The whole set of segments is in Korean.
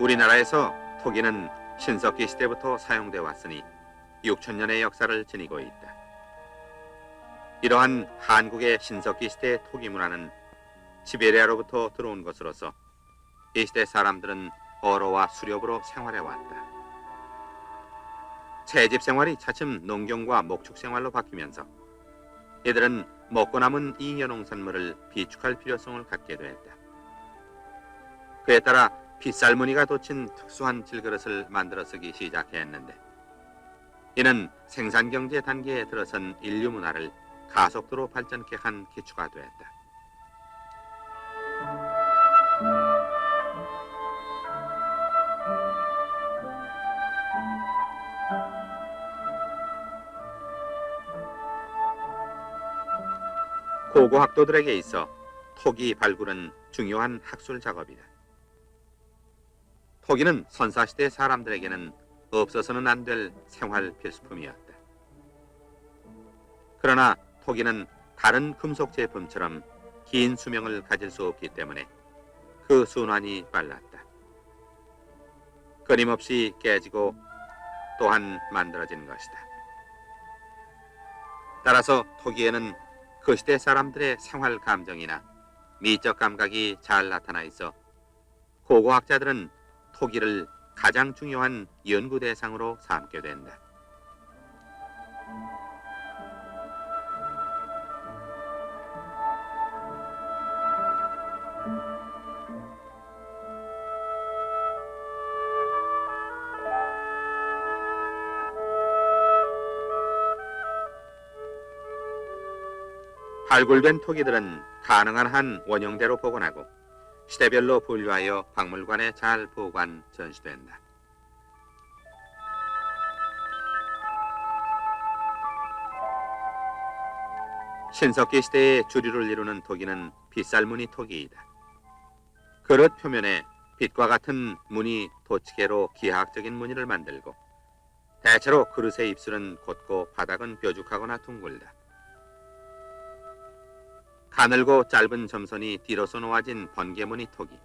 우리나라에서 토기는 신석기 시대부터 사용돼 왔으니 6천 년의 역사를 지니고 있다. 이러한 한국의 신석기 시대 토기 문화는 시베리아로부터 들어온 것으로서 이 시대 사람들은 어로와 수렵으로 생활해 왔다. 채집 생활이 차츰 농경과 목축 생활로 바뀌면서 이들은 먹고 남은 잉여 농산물을 비축할 필요성을 갖게 되었다. 그에 따라 빗살무늬가 돋친 특수한 질그릇을 만들어 쓰기 시작했는데 이는 생산 경제 단계에 들어선 인류 문화를 가속도로 발전케 한 기초가 되었다. 고고 학도들에게 있어 토기 발굴은 중요한 학술 작업이다. 토기는 선사시대 사람들에게는 없어서는 안 될 생활 필수품이었다. 그러나 토기는 다른 금속 제품처럼 긴 수명을 가질 수 없기 때문에 그 순환이 빨랐다. 끊임없이 깨지고 또한 만들어진 것이다. 따라서 토기에는 그 시대 사람들의 생활 감정이나 미적 감각이 잘 나타나 있어 고고학자들은 토기를 가장 중요한 연구 대상으로 삼게 된다. 발굴된 토기들은 가능한 한 원형대로 복원하고 시대별로 분류하여 박물관에 잘 보관 전시된다. 신석기 시대의 주류를 이루는 토기는 빗살무늬 토기이다. 그릇 표면에 빛과 같은 무늬 도치개로 기하학적인 무늬를 만들고 대체로 그릇의 입술은 곧고 바닥은 뾰족하거나 둥글다. 가늘고 짧은 점선이 뒤로서 놓아진 번개무늬 토기.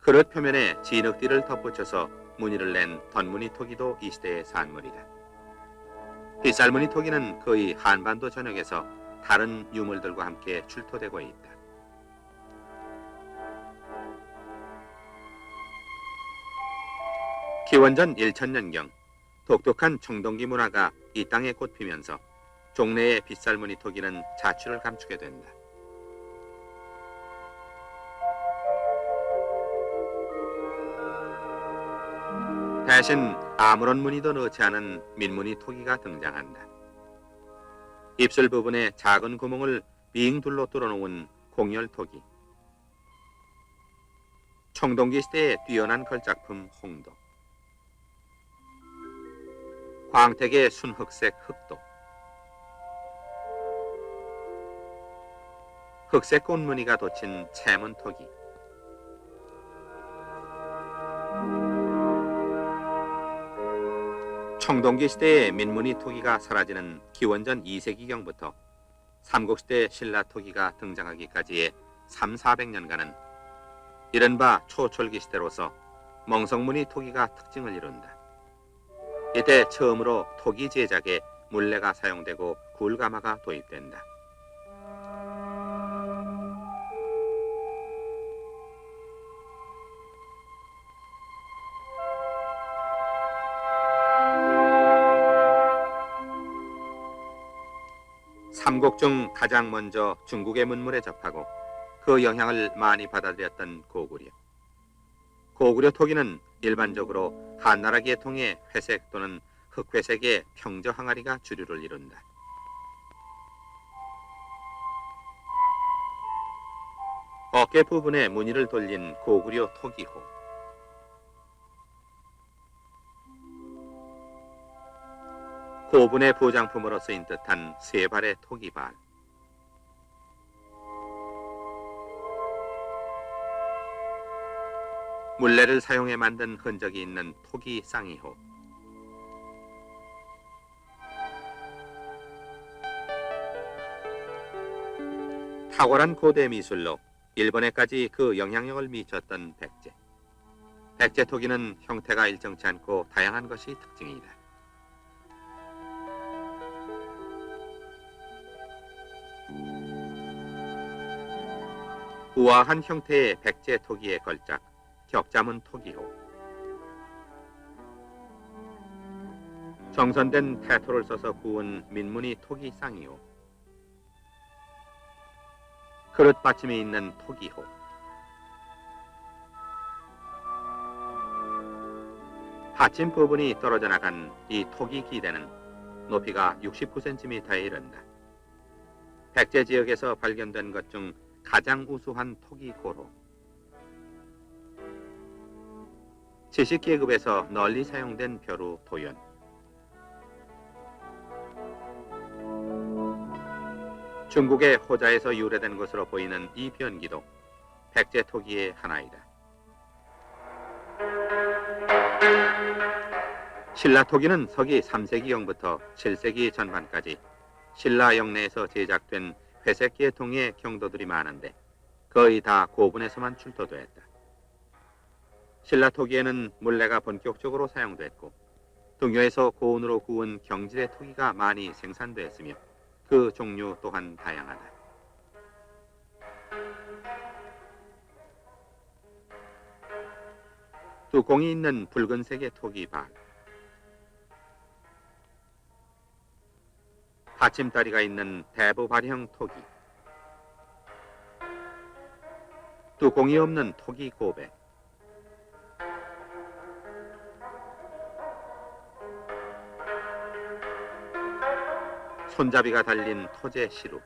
그릇 표면에 진흙띠를 덧붙여서 무늬를 낸 덧무늬 토기도 이 시대의 산물이다. 빗살무늬 토기는 거의 한반도 전역에서 다른 유물들과 함께 출토되고 있다. 기원전 1천년경 독특한 청동기 문화가 이 땅에 꽃피면서 종래의 빗살무늬 토기는 자취를 감추게 된다. 대신 아무런 무늬도 넣지 않은 민무늬 토기가 등장한다. 입술 부분에 작은 구멍을 빙 둘러 뚫어놓은 공열 토기. 청동기 시대의 뛰어난 걸작품 홍도. 광택의 순흑색 흑도. 흑색 꽃무늬가 돋친 채문토기. 청동기 시대의 민무늬 토기가 사라지는 기원전 2세기경부터 삼국시대 신라 토기가 등장하기까지의 3, 400년간은 이른바 초철기 시대로서 멍석무늬 토기가 특징을 이룬다. 이때 처음으로 토기 제작에 물레가 사용되고 굴가마가 도입된다. 중 가장 먼저 중국의 문물에 접하고 그 영향을 많이 받아들였던 고구려. 고구려 토기는 일반적으로 한나라 계통의 회색 또는 흑회색의 평저 항아리가 주류를 이룬다. 어깨 부분에 무늬를 돌린 고구려 토기호. 고분의 보장품으로 쓰인 듯한 세 발의 토기발. 물레를 사용해 만든 흔적이 있는 토기 쌍이호. 탁월한 고대 미술로 일본에까지 그 영향력을 미쳤던 백제. 백제 토기는 형태가 일정치 않고 다양한 것이 특징이다. 우아한 형태의 백제 토기의 걸작, 격자문 토기호. 정선된 태토를 써서 구운 민무늬 토기 쌍이호. 그릇 받침이 있는 토기호. 받침 부분이 떨어져 나간 이 토기 기대는 높이가 69cm에 이른다. 백제 지역에서 발견된 것중 가장 우수한 토기 고로. 지식 계급에서 널리 사용된 벼루 도연. 중국의 호자에서 유래된 것으로 보이는 이 변기도 백제 토기의 하나이다. 신라 토기는 서기 3세기경부터 7세기 전반까지 신라 영내에서 제작된 회색 계통의 경도들이 많은데 거의 다 고분에서만 출토되었다. 신라 토기에는 물레가 본격적으로 사용됐고 동요에서 고온으로 구운 경질의 토기가 많이 생산되었으며 그 종류 또한 다양하다. 뚜껑이 있는 붉은색의 토기박 받침다리가 있는 대부 발형 토기. 뚜껑이 없는 토기 고백. 손잡이가 달린 토제 시루.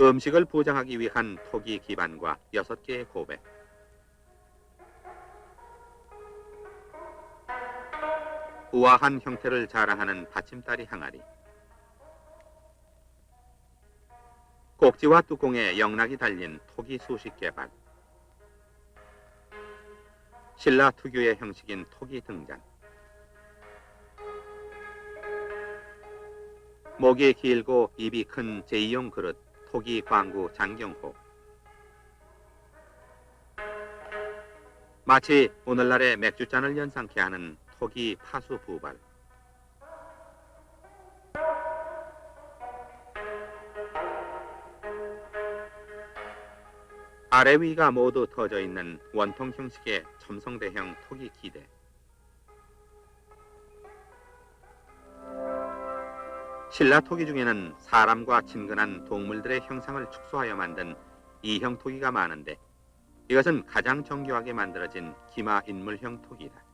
음식을 포장하기 위한 토기 기반과 여섯 개의 고백 우아한 형태를 자랑하는 받침다리 항아리. 꼭지와 뚜껑에 영락이 달린 토기 수십 개발 신라 특유의 형식인 토기 등잔. 목이 길고 입이 큰 제2용 그릇 토기 광구 장경호. 마치 오늘날의 맥주잔을 연상케 하는 토기 파수 부발 아래 위가 모두 터져 있는 원통 형식의 첨성대형 토기 기대 신라 토기 중에는 사람과 친근한 동물들의 형상을 축소하여 만든 이형 토기가 많은데 이것은 가장 정교하게 만들어진 기마 인물형 토기다.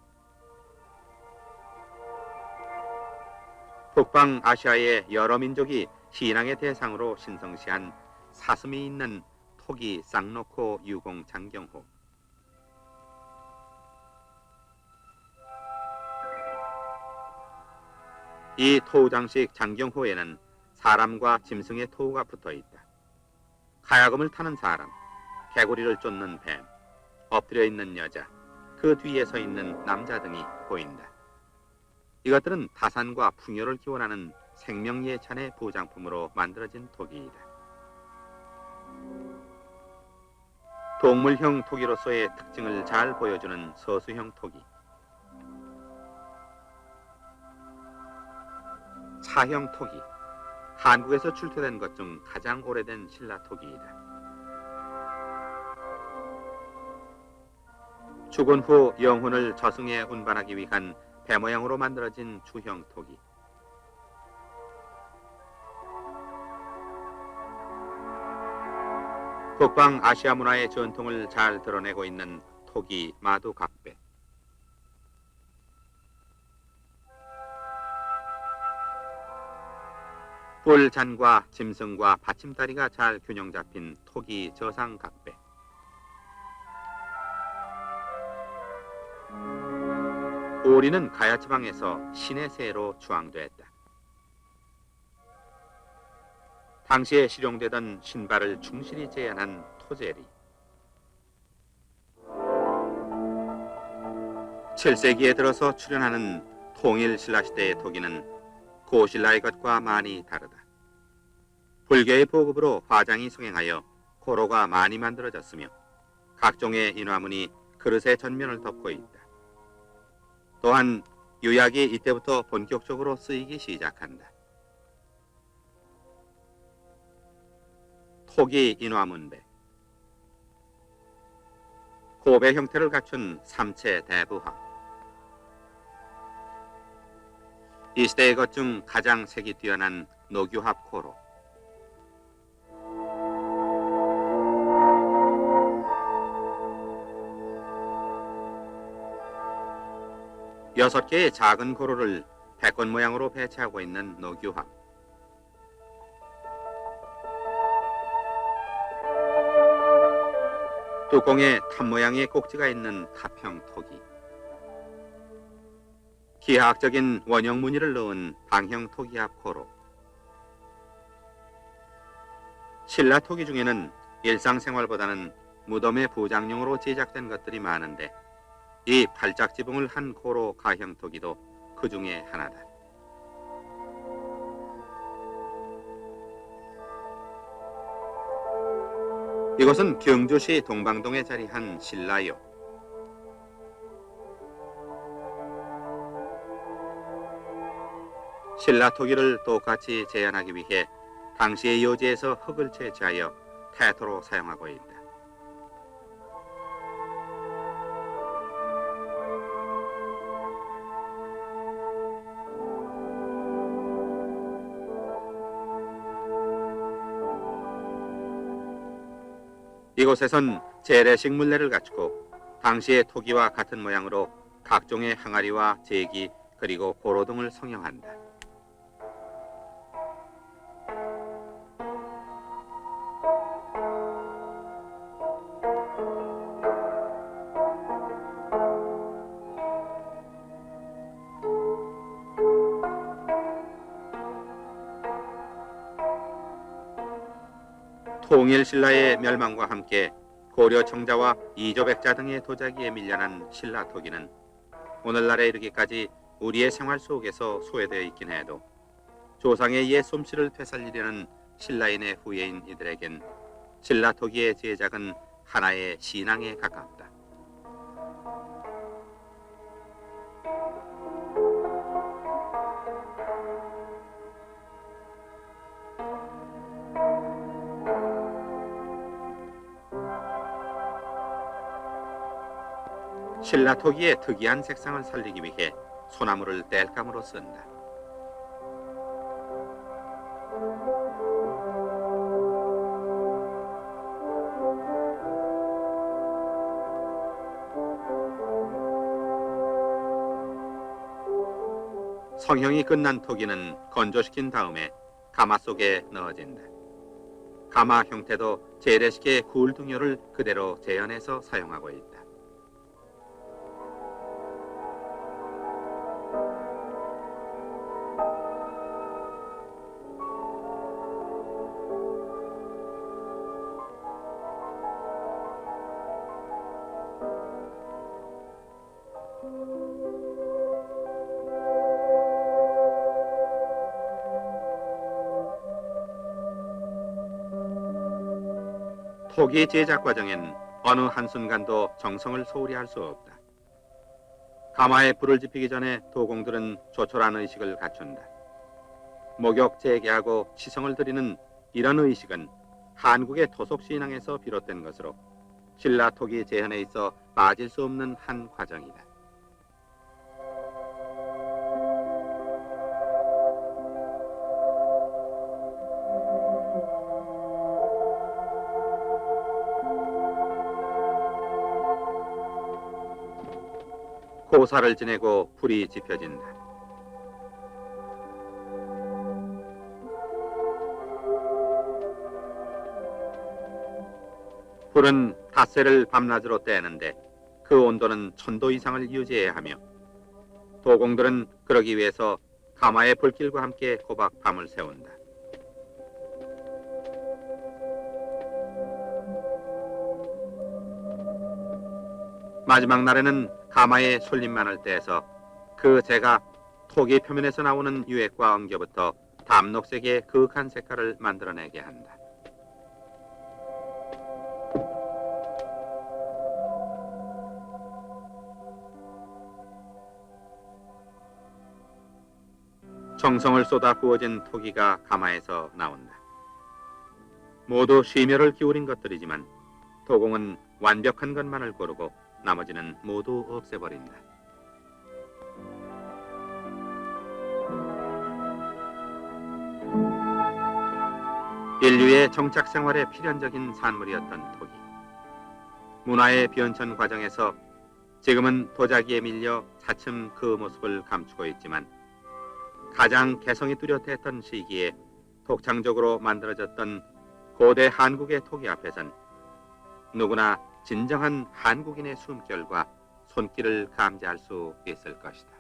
북방 아시아의 여러 민족이 신앙의 대상으로 신성시한 사슴이 있는 토기 쌍놓고 유공 장경호 이 토우장식 장경호에는 사람과 짐승의 토우가 붙어 있다. 가야금을 타는 사람, 개구리를 쫓는 뱀, 엎드려 있는 여자, 그 뒤에 서 있는 남자 등이 보인다. 이것들은 다산과 풍요를 기원하는 생명 예찬의 부장품으로 만들어진 토기이다. 동물형 토기로서의 특징을 잘 보여주는 서수형 토기. 차형 토기. 한국에서 출토된 것 중 가장 오래된 신라 토기이다. 죽은 후 영혼을 저승에 운반하기 위한 배 모양으로 만들어진 주형 토기. 북방 아시아 문화의 전통을 잘 드러내고 있는 토기 마두 각배. 뿔 잔과 짐승과 받침다리가 잘 균형 잡힌 토기 저상 각배. 오리는 가야 지방에서 신의 새로 주황되었다. 당시에 실용되던 신발을 충실히 재현한 토제리. 7세기에 들어서 출현하는 통일 신라 시대의 토기는 고신라의 것과 많이 다르다. 불교의 보급으로 화장이 성행하여 고로가 많이 만들어졌으며 각종의 인화문이 그릇의 전면을 덮고 있다. 또한 유약이 이때부터 본격적으로 쓰이기 시작한다. 토기 인화문배 고배 형태를 갖춘 삼체 대부화 이 시대의 것 중 가장 색이 뛰어난 노규합 고로 여섯 개의 작은 고로를 백권 모양으로 배치하고 있는 노규합 뚜껑에 탑 모양의 꼭지가 있는 탑형 토기. 기하학적인 원형 무늬를 넣은 방형 토기합 고로. 신라 토기 중에는 일상생활보다는 무덤의 부장용으로 제작된 것들이 많은데 이 팔짝 지붕을 한 고로 가형 토기도 그 중에 하나다. 이곳은 경주시 동방동에 자리한 신라요. 신라 토기를 똑같이 재현하기 위해 당시의 요지에서 흙을 채취하여 태토로 사용하고 있다. 이곳에선 재래식 물레를 갖추고 당시의 토기와 같은 모양으로 각종의 항아리와 제기 그리고 고로 등을 성형한다. 통일신라의 멸망과 함께 고려 청자와 이조백자 등의 도자기에 밀려난 신라 토기는 오늘날에 이르기까지 우리의 생활 속에서 소외되어 있긴 해도 조상의 옛 솜씨를 되살리려는 신라인의 후예인 이들에겐 신라 토기의 제작은 하나의 신앙에 가깝다. 신라 토기의 특이한 색상을 살리기 위해 소나무를 땔감으로 쓴다. 성형이 끝난 토기는 건조시킨 다음에 가마 속에 넣어진다. 가마 형태도 재래식의 굴등요를 그대로 재현해서 사용하고 있다. 토기 제작 과정엔 어느 한순간도 정성을 소홀히 할 수 없다. 가마에 불을 지피기 전에 도공들은 조촐한 의식을 갖춘다. 목욕 재개하고 치성을 드리는 이런 의식은 한국의 토속 신앙에서 비롯된 것으로 신라 토기 재현에 있어 빠질 수 없는 한 과정이다. 고사를 지내고 불이 지펴진다. 불은 닷새를 밤낮으로 떼는데 그 온도는 천도 이상을 유지해야 하며 도공들은 그러기 위해서 가마의 불길과 함께 꼬박 밤을 새운다. 마지막 날에는 가마에 솔잎만을 떼서 그 재가 토기 표면에서 나오는 유액과 엉겨부터 담록색의 그윽한 색깔을 만들어내게 한다. 정성을 쏟아 부어진 토기가 가마에서 나온다. 모두 심혈을 기울인 것들이지만 도공은 완벽한 것만을 고르고 나머지는 모두 없애버린다. 인류의 정착 생활에 필연적인 산물이었던 토기. 문화의 변천 과정에서 지금은 도자기에 밀려 차츰 그 모습을 감추고 있지만 가장 개성이 뚜렷했던 시기에 독창적으로 만들어졌던 고대 한국의 토기 앞에선 누구나 진정한 한국인의 숨결과 손길을 감지할 수 있을 것이다.